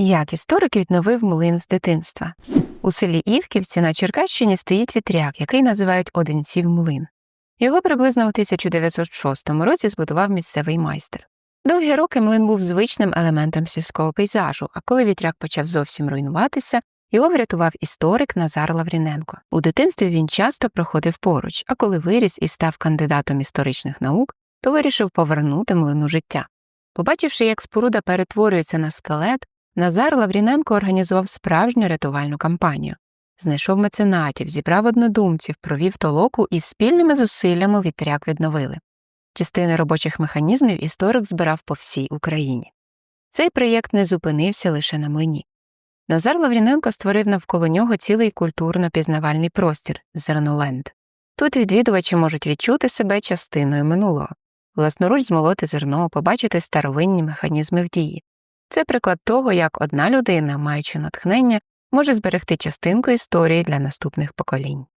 Як історик відновив млин з дитинства. У селі Івківці на Черкащині стоїть вітряк, який називають Одинців млин. Його приблизно у 1906 році збудував місцевий майстер. Довгі роки млин був звичним елементом сільського пейзажу, а коли вітряк почав зовсім руйнуватися, його врятував історик Назар Лавріненко. У дитинстві він часто проходив поруч, а коли виріс і став кандидатом історичних наук, то вирішив повернути млину життя. Побачивши, як споруда перетворюється на скелет, Назар Лавріненко організував справжню рятувальну кампанію. Знайшов меценатів, зібрав однодумців, провів толоку і спільними зусиллями вітряк відновили. Частини робочих механізмів історик збирав по всій Україні. Цей проєкт не зупинився лише на млині. Назар Лавріненко створив навколо нього цілий культурно-пізнавальний простір Зерноленд. Тут відвідувачі можуть відчути себе частиною минулого, власноруч змолоти зерно, побачити старовинні механізми в дії. Це приклад того, як одна людина, маючи натхнення, може зберегти частинку історії для наступних поколінь.